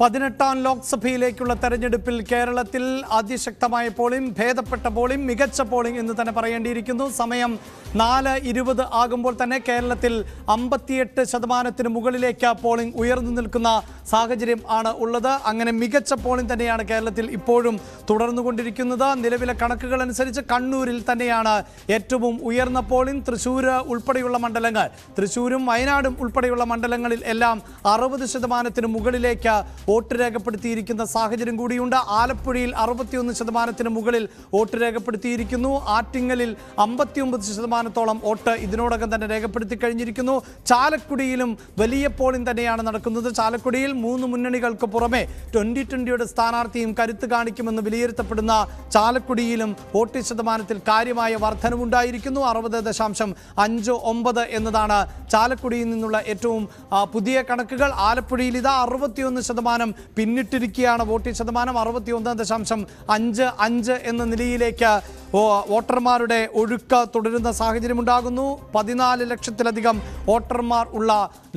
പതിനെട്ടാം ലോക്സഭയിലേക്കുള്ള തെരഞ്ഞെടുപ്പിൽ കേരളത്തിൽ അതിശക്തമായ പോളിംഗ് ഭേദപ്പെട്ട പോളിംഗ് മികച്ച പോളിംഗ് എന്ന് തന്നെ പറയേണ്ടിയിരിക്കുന്നു. സമയം നാല് ഇരുപത് ആകുമ്പോൾ തന്നെ കേരളത്തിൽ അമ്പത്തിയെട്ട് ശതമാനത്തിന് മുകളിലേക്ക് പോളിംഗ് ഉയർന്നു നിൽക്കുന്ന സാഹചര്യം ആണ് ഉള്ളത്. അങ്ങനെ മികച്ച പോളിംഗ് തന്നെയാണ് കേരളത്തിൽ ഇപ്പോഴും തുടർന്നുകൊണ്ടിരിക്കുന്നത്. നിലവിലെ കണക്കുകൾ അനുസരിച്ച് കണ്ണൂരിൽ തന്നെയാണ് ഏറ്റവും ഉയർന്ന പോളിംഗ്. തൃശ്ശൂർ ഉൾപ്പെടെയുള്ള മണ്ഡലങ്ങൾ തൃശ്ശൂരും വയനാടും ഉൾപ്പെടെയുള്ള മണ്ഡലങ്ങളിൽ എല്ലാം അറുപത് ശതമാനത്തിന് മുകളിലേക്ക് വോട്ട് രേഖപ്പെടുത്തിയിരിക്കുന്ന സാഹചര്യം കൂടിയുണ്ട്. ആലപ്പുഴയിൽ അറുപത്തിയൊന്ന് ശതമാനത്തിന് മുകളിൽ വോട്ട് രേഖപ്പെടുത്തിയിരിക്കുന്നു. ആറ്റിങ്ങലിൽ അമ്പത്തിയൊമ്പത് ശതമാനത്തോളം വോട്ട് ഇതിനോടകം തന്നെ രേഖപ്പെടുത്തി കഴിഞ്ഞിരിക്കുന്നു. ചാലക്കുടിയിലും വലിയ പോളിംഗ് തന്നെയാണ് നടക്കുന്നത്. ചാലക്കുടിയിൽ മൂന്ന് മുന്നണികൾക്ക് പുറമെ ട്വന്റി ട്വന്റിയുടെ സ്ഥാനാർത്ഥിയും കരുത്ത് കാണിക്കുമെന്ന് വിലയിരുത്തപ്പെടുന്ന ചാലക്കുടിയിലും വോട്ട് ശതമാനത്തിൽ കാര്യമായ വർധനവുണ്ടായിരിക്കുന്നു. അറുപത് ദശാംശം അഞ്ച് ഒമ്പത് എന്നതാണ് ചാലക്കുടിയിൽ നിന്നുള്ള ഏറ്റവും പുതിയ കണക്കുകൾ. ആലപ്പുഴയിൽ ഇതാ അറുപത്തിയൊന്ന് ശതമാനം പിന്നിട്ടിരിക്കുകയാണ് വോട്ടിംഗ് ശതമാനം. അറുപത്തിയൊന്ന് ദശാംശം അഞ്ച് അഞ്ച് എന്ന നിലയിലേക്ക് വോട്ടർമാരുടെ ഒഴുക്ക് തുടരുന്ന സാഹചര്യമുണ്ടാകുന്നു. പതിനാല് ലക്ഷത്തിലധികം വോട്ടർമാർ ഉള്ള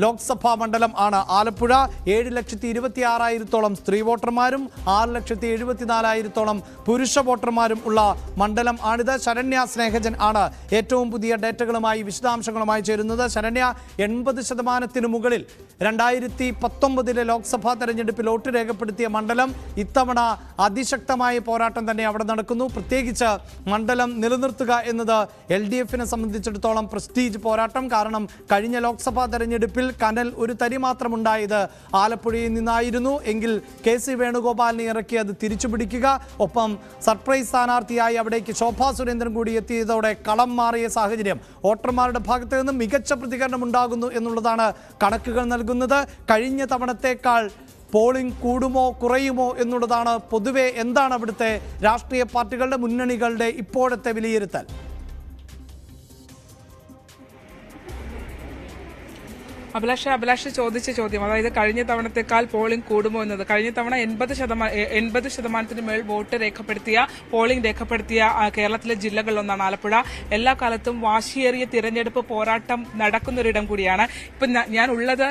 ലോക്സഭാ മണ്ഡലം ആണ് ആലപ്പുഴ. ഏഴ് ലക്ഷത്തി ഇരുപത്തി ആറായിരത്തോളം സ്ത്രീ വോട്ടർമാരും ആറ് ലക്ഷത്തി എഴുപത്തിനാലായിരത്തോളം പുരുഷ വോട്ടർമാരും ഉള്ള മണ്ഡലം ആണിത്. ശരണ്യ സ്നേഹജൻ ആണ് ഏറ്റവും പുതിയ ഡേറ്റകളുമായി വിശദാംശങ്ങളുമായി ചേരുന്നത്. ശരണ്യ എൺപത് ശതമാനത്തിന് മുകളിൽ രണ്ടായിരത്തി പത്തൊമ്പതിലെ ലോക്സഭാ തെരഞ്ഞെടുപ്പിൽ വോട്ട് രേഖപ്പെടുത്തിയ മണ്ഡലം ഇത്തവണ അതിശക്തമായ പോരാട്ടം തന്നെ അവിടെ നടക്കുന്നു. പ്രത്യേകിച്ച് മണ്ഡലം നിലനിർത്തുക എന്നത് എൽ ഡി എഫിനെ സംബന്ധിച്ചിടത്തോളം പ്രസ്റ്റീജ് പോരാട്ടം. കാരണം കഴിഞ്ഞ ലോക്സഭാ തെരഞ്ഞെടുപ്പിൽ കനൽ ഒരു തരി മാത്രം ഉണ്ടായത് ആലപ്പുഴയിൽ നിന്നായിരുന്നു. എങ്കിൽ കെ സി വേണുഗോപാലിനെ ഇറക്കി അത് തിരിച്ചു പിടിക്കുക ഒപ്പം സർപ്രൈസ് സ്ഥാനാർത്ഥിയായി അവിടേക്ക് ശോഭാ സുരേന്ദ്രൻ കൂടി എത്തിയതോടെ കളം മാറിയ സാഹചര്യം വോട്ടർമാരുടെ ഭാഗത്ത് നിന്നും മികച്ച പ്രതികരണം ഉണ്ടാകുന്നു എന്നുള്ളതാണ് കണക്കുകൾ നൽകുന്നത്. കഴിഞ്ഞ തവണത്തേക്കാൾ പോളിംഗ് കൂടുമോ കുറയുമോ എന്നുള്ളതാണ് പൊതുവെ എന്താണ് അവിടുത്തെ രാഷ്ട്രീയ പാർട്ടികളുടെ മുന്നണികളുടെ ഇപ്പോഴത്തെ വിലയിരുത്തൽ. അഭിലാഷ അഭിലാഷ ചോദിച്ച ചോദ്യം അതായത് കഴിഞ്ഞ തവണത്തെക്കാൾ പോളിംഗ് കൂടുമോ എന്നത്. കഴിഞ്ഞ തവണ എൺപത് ശതമാനം എൺപത് ശതമാനത്തിന് മേൽ വോട്ട് രേഖപ്പെടുത്തിയ പോളിംഗ് രേഖപ്പെടുത്തിയ കേരളത്തിലെ ജില്ലകളിലൊന്നാണ് ആലപ്പുഴ. എല്ലാ കാലത്തും വാശിയേറിയ തിരഞ്ഞെടുപ്പ് പോരാട്ടം നടക്കുന്നൊരിടം കൂടിയാണ്. ഇപ്പൊ ഞാൻ ഉള്ളത്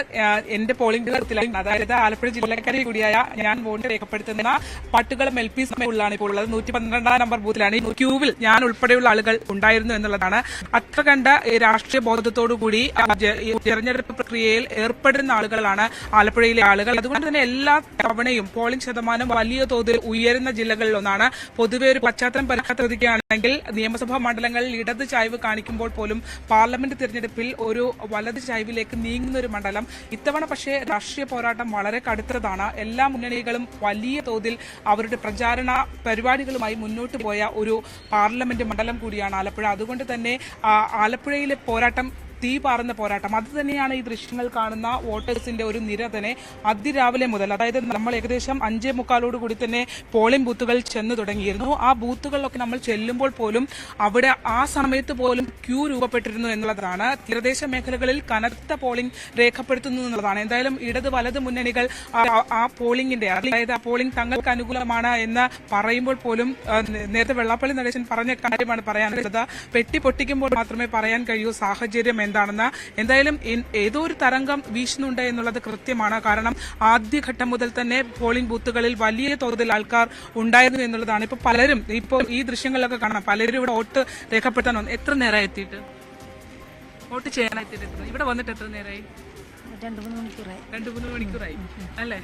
എന്റെ പോളിംഗ് ബൂത്തിലാണ് അതായത് ആലപ്പുഴ ജില്ലക്കാരി കൂടിയായ ഞാൻ വോട്ട് രേഖപ്പെടുത്തുന്ന പട്ടുകളം എൽ പി സ്കൂളിലാണ് ഇപ്പോൾ ഉള്ളത്. നൂറ്റി പന്ത്രണ്ടാം നമ്പർ ബൂത്തിലാണ്. ഈ ക്യൂവിൽ ഞാൻ ഉൾപ്പെടെയുള്ള ആളുകൾ ഉണ്ടായിരുന്നു എന്നുള്ളതാണ്. അത്ര കണ്ട രാഷ്ട്രീയ ബോധത്തോടു കൂടി പ്രക്രിയ തെരഞ്ഞെടുപ്പ് പ്രക്രിയയിൽ ഏർപ്പെടുന്ന ആളുകളാണ് ആലപ്പുഴയിലെ ആളുകൾ. അതുകൊണ്ട് തന്നെ എല്ലാ തവണയും പോളിംഗ് ശതമാനം വലിയ തോതിൽ ഉയരുന്ന ജില്ലകളിലൊന്നാണ് പൊതുവെ ഒരു പശ്ചാത്തലം പരിശോധിക്കുകയാണെങ്കിൽ നിയമസഭാ മണ്ഡലങ്ങളിൽ ഇടത് ചായ്വ് കാണിക്കുമ്പോൾ പോലും പാർലമെന്റ് തിരഞ്ഞെടുപ്പിൽ ഒരു വലത് ചായ്വിലേക്ക് നീങ്ങുന്ന ഒരു മണ്ഡലം. ഇത്തവണ പക്ഷേ രാഷ്ട്രീയ പോരാട്ടം വളരെ കടുത്തതാണ്. എല്ലാ മുന്നണികളും വലിയ തോതിൽ അവരുടെ പ്രചാരണ പരിപാടികളുമായി മുന്നോട്ട് പോയ ഒരു പാർലമെന്റ് മണ്ഡലം കൂടിയാണ് ആലപ്പുഴ. അതുകൊണ്ട് തന്നെ ആലപ്പുഴയിലെ പോരാട്ടം തീ പാറുന്ന പോരാട്ടം. അത് തന്നെയാണ് ഈ ദൃശ്യങ്ങൾ കാണുന്ന വോട്ടേഴ്സിന്റെ ഒരു നിര തന്നെ അതിരാവിലെ മുതൽ അതായത് നമ്മൾ ഏകദേശം അഞ്ചേ മുക്കാലോട് കൂടി തന്നെ പോളിംഗ് ബൂത്തുകൾ ചെന്ന് തുടങ്ങിയിരുന്നു. ആ ബൂത്തുകളിലൊക്കെ നമ്മൾ ചെല്ലുമ്പോൾ പോലും അവിടെ ആ സമയത്ത് പോലും ക്യൂ രൂപപ്പെട്ടിരുന്നു എന്നുള്ളതാണ്. തീരദേശ മേഖലകളിൽ കനത്ത പോളിംഗ് രേഖപ്പെടുത്തുന്നു എന്നുള്ളതാണ്. എന്തായാലും ഇടത് വലത് മുന്നണികൾ ആ- പോളിംഗിന്റെ അതായത് ആ പോളിംഗ് തങ്ങൾക്ക് അനുകൂലമാണ് എന്ന് പറയുമ്പോൾ പോലും നേരത്തെ വെള്ളാപ്പള്ളി നടേശൻ പറഞ്ഞ കാര്യമാണ് പറയാനുള്ളത്. പെട്ടി പൊട്ടിക്കുമ്പോൾ മാത്രമേ പറയാൻ കഴിയൂ സാഹചര്യം എന്താണെന്ന് എന്തായാലും ഏതോ ഒരു തരംഗം വീശുന്നുണ്ട് എന്നുള്ളത് കൃത്യമാണ്. കാരണം ആദ്യഘട്ടം മുതൽ തന്നെ പോളിംഗ് ബൂത്തുകളിൽ വലിയ തോതിൽ ആൾക്കാർ ഉണ്ടായിരുന്നു എന്നുള്ളതാണ്. ഇപ്പൊ പലരും ഇപ്പോൾ ഈ ദൃശ്യങ്ങളിലൊക്കെ കാണാം. പലരും ഇവിടെ വോട്ട് രേഖപ്പെടുത്താൻ എത്ര നേരമായി എത്തിയിട്ട്? വോട്ട് ചെയ്യാനായിട്ട് ഇവിടെ വന്നിട്ട് എത്ര നേരമായി രണ്ട് മൂന്ന് മണിക്കൂറായി. രണ്ടു മൂന്ന് മണിക്കൂറായി. അല്ലേ?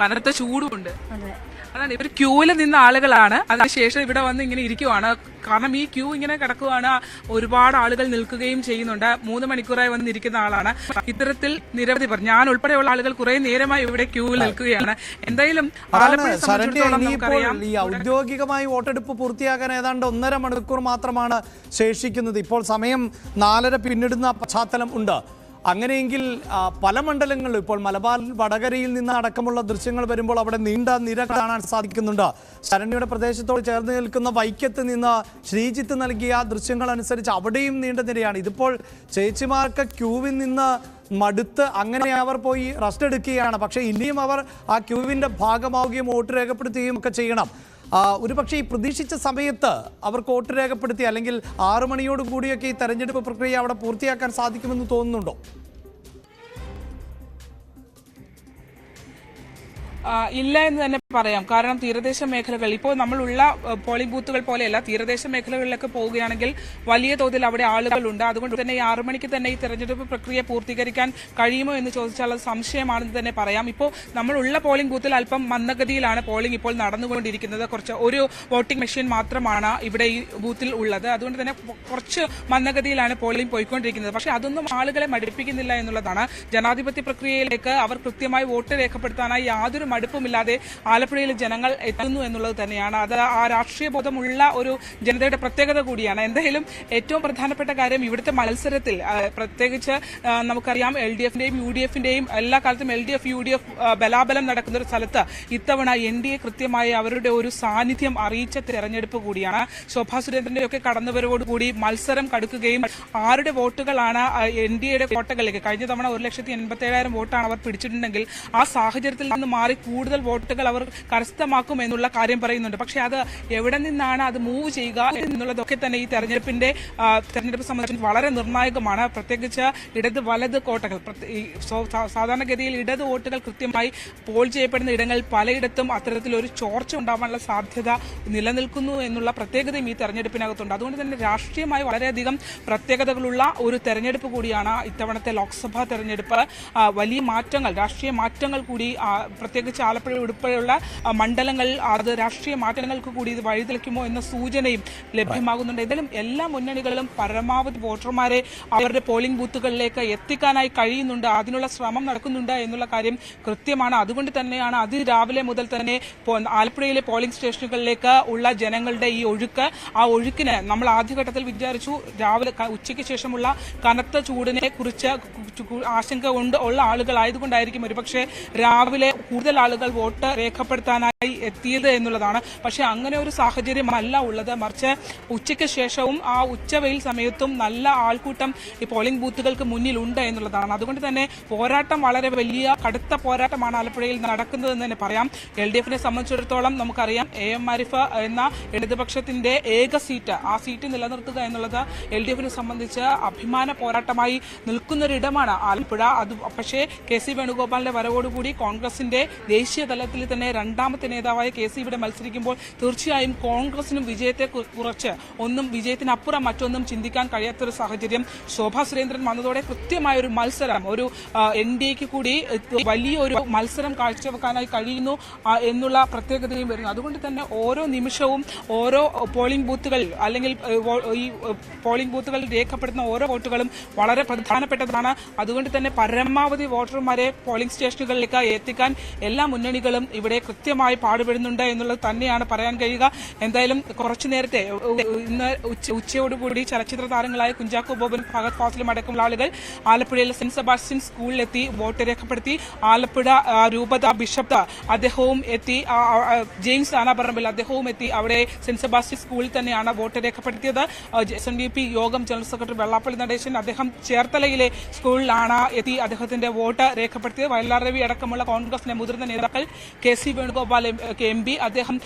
കനത്ത ചൂടുമുണ്ട്. അതെ. അതാണ് ഇവർ ക്യൂവിൽ നിന്ന ആളുകളാണ്. അതിനുശേഷം ഇവിടെ വന്ന് ഇങ്ങനെ ഇരിക്കുവാണ്. കാരണം ഈ ക്യൂ ഇങ്ങനെ കിടക്കുവാണ്. ഒരുപാട് ആളുകൾ നിൽക്കുകയും ചെയ്യുന്നുണ്ട്. മൂന്ന് മണിക്കൂറായി വന്ന് ഇരിക്കുന്ന ആളാണ്. ഇത്തരത്തിൽ നിരവധി പേർ ഞാൻ ഉൾപ്പെടെയുള്ള ആളുകൾ കുറെ നേരമായി ഇവിടെ ക്യൂവിൽ നിൽക്കുകയാണ്. എന്തായാലും ഈ ഔദ്യോഗികമായി വോട്ടെടുപ്പ് പൂർത്തിയാക്കാൻ ഏതാണ്ട് ഒന്നര മണിക്കൂർ മാത്രമാണ് ശേഷിക്കുന്നത്. ഇപ്പോൾ സമയം നാലര പിന്നിടുന്ന പശ്ചാത്തലം ഉണ്ട്. അങ്ങനെയെങ്കിൽ പല മണ്ഡലങ്ങളിലും ഇപ്പോൾ മലബാർ വടകരയിൽ നിന്ന് അടക്കമുള്ള ദൃശ്യങ്ങൾ വരുമ്പോൾ അവിടെ നീണ്ട നിര കാണാൻ സാധിക്കുന്നുണ്ട്. ശരണ്യയുടെ പ്രദേശത്തോട് ചേർന്ന് നിൽക്കുന്ന വൈക്കത്ത് നിന്ന് ശ്രീജിത്ത് നൽകിയ ദൃശ്യങ്ങൾ അനുസരിച്ച് അവിടെയും നീണ്ട നിരയാണ്. ഇതിപ്പോൾ ചേച്ചിമാർക്ക് ക്യൂവിൽ നിന്ന് മടുത്ത് അങ്ങനെ അവർ പോയി റെസ്റ്റ് എടുക്കുകയാണ്. പക്ഷേ ഇനിയും അവർ ആ ക്യൂവിന്റെ ഭാഗമാവുകയും വോട്ട് രേഖപ്പെടുത്തുകയും ഒക്കെ ചെയ്യണം. ഒരുപക്ഷെ ഈ പ്രതീക്ഷിച്ച സമയത്ത് അവർക്ക് വോട്ട് രേഖപ്പെടുത്തി അല്ലെങ്കിൽ ആറു മണിയോട് കൂടിയൊക്കെ ഈ തെരഞ്ഞെടുപ്പ് പ്രക്രിയ അവിടെ പൂർത്തിയാക്കാൻ സാധിക്കുമെന്ന് തോന്നുന്നുണ്ടോ? ഇല്ല എന്ന് തന്നെ പറയാം. കാരണം തീരദേശ മേഖലകൾ ഇപ്പോൾ നമ്മളുള്ള പോളിംഗ് ബൂത്തുകൾ പോലെയല്ല തീരദേശ മേഖലകളിലൊക്കെ പോവുകയാണെങ്കിൽ വലിയ തോതിൽ അവിടെ ആളുകളുണ്ട്. അതുകൊണ്ട് തന്നെ ഈ ആറു മണിക്ക് തന്നെ ഈ തെരഞ്ഞെടുപ്പ് പ്രക്രിയ പൂർത്തീകരിക്കാൻ കഴിയുമോ എന്ന് ചോദിച്ചാൽ അത് സംശയമാണെന്ന് തന്നെ പറയാം. ഇപ്പോൾ നമ്മളുള്ള പോളിംഗ് ബൂത്തിൽ അല്പം മന്ദഗതിയിലാണ് പോളിംഗ് ഇപ്പോൾ നടന്നുകൊണ്ടിരിക്കുന്നത്. കുറച്ച് ഒരു വോട്ടിംഗ് മെഷീൻ മാത്രമാണ് ഇവിടെ ഈ ബൂത്തിൽ ഉള്ളത്. അതുകൊണ്ട് തന്നെ കുറച്ച് മന്ദഗതിയിലാണ് പോളിംഗ് പോയിക്കൊണ്ടിരിക്കുന്നത്. പക്ഷേ അതൊന്നും ആളുകളെ മടുപ്പിക്കുന്നില്ല എന്നുള്ളതാണ്. ജനാധിപത്യ പ്രക്രിയയിലേക്ക് അവർ കൃത്യമായി വോട്ട് രേഖപ്പെടുത്താനായി യാതൊരു മടുപ്പുമില്ലാതെ ആലപ്പുഴയിലെ ജനങ്ങൾ എത്തുന്നു എന്നുള്ളത് തന്നെയാണ്. അത് ആ രാഷ്ട്രീയ ബോധമുള്ള ഒരു ജനതയുടെ പ്രത്യേകത കൂടിയാണ്. എന്തായാലും ഏറ്റവും പ്രധാനപ്പെട്ട കാര്യം ഇവിടുത്തെ മത്സരത്തിൽ പ്രത്യേകിച്ച് നമുക്കറിയാം എൽ ഡി എഫിന്റെയും യു ഡി എഫിന്റെയും എല്ലാ കാലത്തും L D F U D F ബലാബലം നടക്കുന്ന ഒരു സ്ഥലത്ത് ഇത്തവണ എൻ ഡി എ കൃത്യമായി അവരുടെ ഒരു സാന്നിധ്യം അറിയിച്ച തെരഞ്ഞെടുപ്പ് കൂടിയാണ്. ശോഭാ സുരേന്ദ്രന്റെ ഒക്കെ കടന്നുവരവോടുകൂടി മത്സരം കടുക്കുകയും ആരുടെ വോട്ടുകളാണ് എൻ ഡി എയുടെ വോട്ടുകളിലേക്ക് കഴിഞ്ഞ തവണ ഒരു ലക്ഷത്തി എൺപത്തി ഏഴായിരം വോട്ടാണ് അവർ പിടിച്ചിട്ടുണ്ടെങ്കിൽ ആ സാഹചര്യത്തിൽ നിന്ന് മാറി കൂടുതൽ വോട്ടുകൾ അവർ കരസ്ഥമാക്കും എന്നുള്ള കാര്യം പറയുന്നുണ്ട്. പക്ഷെ അത് എവിടെ നിന്നാണ് അത് മൂവ് ചെയ്യുക എന്നുള്ളതൊക്കെ തന്നെ ഈ തെരഞ്ഞെടുപ്പിന്റെ തെരഞ്ഞെടുപ്പ് സംബന്ധിച്ച് വളരെ നിർണായകമാണ്. പ്രത്യേകിച്ച് ഇടത് വലത് കോട്ടകൾ. സാധാരണഗതിയിൽ ഇടത് വോട്ടുകൾ കൃത്യമായി പോൾ ചെയ്യപ്പെടുന്ന ഇടങ്ങളിൽ പലയിടത്തും അത്തരത്തിലൊരു ചോർച്ച ഉണ്ടാവാനുള്ള സാധ്യത നിലനിൽക്കുന്നു എന്നുള്ള പ്രത്യേകതയും ഈ തെരഞ്ഞെടുപ്പിനകത്തുണ്ട്. അതുകൊണ്ട് തന്നെ രാഷ്ട്രീയമായി വളരെയധികം പ്രത്യേകതകളുള്ള ഒരു തെരഞ്ഞെടുപ്പ് കൂടിയാണ് ഇത്തവണത്തെ ലോക്സഭാ തെരഞ്ഞെടുപ്പ്. വലിയ മാറ്റങ്ങൾ രാഷ്ട്രീയ മാറ്റങ്ങൾ കൂടി പ്രത്യേകിച്ച് ആലപ്പുഴ ഉൾപ്പെടെയുള്ള മണ്ഡലങ്ങൾ അത് രാഷ്ട്രീയ മാറ്റങ്ങൾക്ക് കൂടി ഇത് വഴിതെളിക്കുമോ എന്ന സൂചനയും ലഭ്യമാകുന്നുണ്ട്. ഇതിലും എല്ലാ മുന്നണികളിലും പരമാവധി വോട്ടർമാരെ അവരുടെ പോളിംഗ് ബൂത്തുകളിലേക്ക് എത്തിക്കാനായി കഴിയുന്നുണ്ട്. അതിനുള്ള ശ്രമം നടക്കുന്നുണ്ട് എന്നുള്ള കാര്യം കൃത്യമാണ്. അതുകൊണ്ട് തന്നെയാണ് അതിരാവിലെ മുതൽ തന്നെ ആലപ്പുഴയിലെ പോളിംഗ് സ്റ്റേഷനുകളിലേക്ക് ഉള്ള ജനങ്ങളുടെ ഈ ഒഴുക്ക്. ആ ഒഴുക്കിന് നമ്മൾ ആദ്യഘട്ടത്തിൽ വിചാരിച്ചു രാവിലെ ഉച്ചയ്ക്ക് ശേഷമുള്ള കനത്ത ചൂടിനെ കുറിച്ച് ആശങ്ക കൊണ്ട് ഉള്ള ആളുകളായതുകൊണ്ടായിരിക്കും ഒരുപക്ഷെ രാവിലെ കൂടുതൽ ആളുകൾ വോട്ട് രേഖപ്പെടുത്താനായി എത്തിയത് എന്നുള്ളതാണ്. പക്ഷെ അങ്ങനെ ഒരു സാഹചര്യമല്ല ഉള്ളത്. മറിച്ച് ഉച്ചയ്ക്ക് ശേഷവും ആ ഉച്ചവെയിൽ സമയത്തും നല്ല ആൾക്കൂട്ടം ഈ പോളിംഗ് ബൂത്തുകൾക്ക് മുന്നിലുണ്ട് എന്നുള്ളതാണ്. അതുകൊണ്ട് തന്നെ പോരാട്ടം വളരെ വലിയ കടുത്ത പോരാട്ടമാണ് ആലപ്പുഴയിൽ നടക്കുന്നതെന്ന് തന്നെ പറയാം. എൽ ഡി എഫിനെ സംബന്ധിച്ചിടത്തോളം നമുക്കറിയാം എ എം ആരിഫ് എന്ന ഇടതുപക്ഷത്തിന്റെ ഏക സീറ്റ് ആ സീറ്റ് നിലനിർത്തുക എന്നുള്ളത് എൽ ഡി എഫിനെ സംബന്ധിച്ച് അഭിമാന പോരാട്ടമായി നിൽക്കുന്നൊരിടമാണ് ആലപ്പുഴ. അത് പക്ഷേ കെ സി വേണുഗോപാലിന്റെ വരവോടുകൂടി കോൺഗ്രസിന്റെ ദേശീയ തലത്തിൽ തന്നെ രണ്ടാമത്തെ നേതാവായ കെ സി ഇവിടെ മത്സരിക്കുമ്പോൾ തീർച്ചയായും കോൺഗ്രസിനും വിജയത്തെ കുറച്ച് ഒന്നും വിജയത്തിനപ്പുറം മറ്റൊന്നും ചിന്തിക്കാൻ കഴിയാത്തൊരു സാഹചര്യം ശോഭാ സുരേന്ദ്രൻ വന്നതോടെ കൃത്യമായ ഒരു മത്സരം ഒരു എൻ ഡി എക്ക് കൂടി വലിയൊരു മത്സരം കാഴ്ചവെക്കാനായി കഴിയുന്നു എന്നുള്ള പ്രത്യേകതയും വരുന്നു. അതുകൊണ്ട് തന്നെ ഓരോ നിമിഷവും ഓരോ പോളിംഗ് ബൂത്തുകൾ അല്ലെങ്കിൽ ഈ പോളിംഗ് ബൂത്തുകളിൽ രേഖപ്പെടുത്തുന്ന ഓരോ വോട്ടുകളും വളരെ പ്രധാനപ്പെട്ടതാണ്. അതുകൊണ്ട് തന്നെ പരമാവധി വോട്ടർമാരെ പോളിംഗ് സ്റ്റേഷനുകളിലേക്ക് എത്തിക്കാൻ എല്ലാ മുന്നണികളും ഇവിടെ കൃത്യമായി പാടുപെടുന്നുണ്ട് എന്നുള്ളത് തന്നെയാണ് പറയാൻ കഴിയുക. എന്തായാലും കുറച്ചു നേരത്തെ ഇന്ന് ഉച്ച ഉച്ചയോടുകൂടി ചലച്ചിത്ര താരങ്ങളായ കുഞ്ചാക്കോ ബോബൻ ഭഗത് ഫാസിലും അടക്കമുള്ള ആളുകൾ ആലപ്പുഴയിലെ സെന്റ് സെബാസ്റ്റ്യൻ സ്കൂളിലെത്തി വോട്ട് രേഖപ്പെടുത്തി. ആലപ്പുഴ രൂപത ബിഷപ്പ് അദ്ദേഹവും എത്തി. ജെയിംസ് ആനാപറമ്പിൽ അദ്ദേഹവും എത്തി. അവിടെ സെന്റ് സെബാസ്റ്റ്യൻ സ്കൂളിൽ തന്നെയാണ് വോട്ട് രേഖപ്പെടുത്തിയത്. എസ് എൻ ഡി പി യോഗം ജനറൽ സെക്രട്ടറി വെള്ളാപ്പള്ളി നടേശൻ അദ്ദേഹം ചേർത്തലയിലെ സ്കൂളിലാണ് എത്തി അദ്ദേഹത്തിന്റെ വോട്ട് രേഖപ്പെടുത്തിയത്. വയലാർ രവി അടക്കമുള്ള കോൺഗ്രസിലെ മുതിർന്ന നേതാക്കൾ K C Venugopal M P അദ്ദേഹം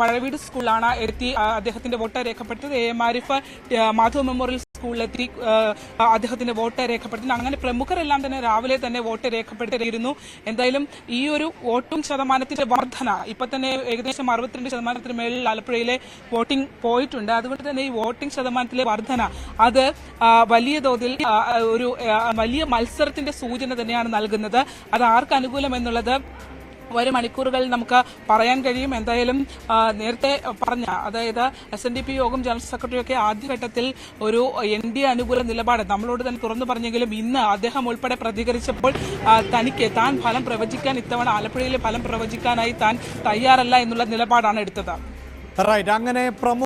പഴവീട് സ്കൂളിലാണ് എത്തി അദ്ദേഹത്തിന്റെ വോട്ട് രേഖപ്പെടുത്തിയത്. A. M. Arif Madhav memorial സ്കൂളിലെത്തി അദ്ദേഹത്തിന്റെ വോട്ട് രേഖപ്പെടുത്തി അങ്ങനെ പ്രമുഖരെല്ലാം തന്നെ രാവിലെ തന്നെ വോട്ട് രേഖപ്പെടുത്തിയിരുന്നു. എന്തായാലും ഈ ഒരു വോട്ടിംഗ് ശതമാനത്തിന്റെ വർധന ഇപ്പൊ തന്നെ ഏകദേശം അറുപത്തിരണ്ട് ശതമാനത്തിന് മേളിൽ ആലപ്പുഴയിലെ വോട്ടിംഗ് പോയിട്ടുണ്ട്. അതുകൊണ്ട് തന്നെ ഈ വോട്ടിംഗ് ശതമാനത്തിലെ വർധന അത് വലിയ തോതിൽ ഒരു വലിയ മത്സരത്തിന്റെ സൂചന തന്നെയാണ് നൽകുന്നത്. അത് ആർക്ക് അനുകൂലം എന്നുള്ളത് വരും മണിക്കൂറുകളിൽ നമുക്ക് പറയാൻ കഴിയും. എന്തായാലും നേരത്തെ പറഞ്ഞ അതായത് S N D P Yogam general സെക്രട്ടറിയൊക്കെ ആദ്യഘട്ടത്തിൽ ഒരു എൻ ഡി അനുകൂല നിലപാട് നമ്മളോട് തന്നെ തുറന്നു പറഞ്ഞെങ്കിലും ഇന്ന് അദ്ദേഹം ഉൾപ്പെടെ പ്രതികരിച്ചപ്പോൾ തനിക്ക് താൻ ഫലം പ്രവചിക്കാൻ ഇത്തവണ ആലപ്പുഴയിലെ ഫലം പ്രവചിക്കാനായി താൻ തയ്യാറല്ല എന്നുള്ള നിലപാടാണ് എടുത്തത്. റൈറ്റ് അങ്ങനെ പ്രമുഖ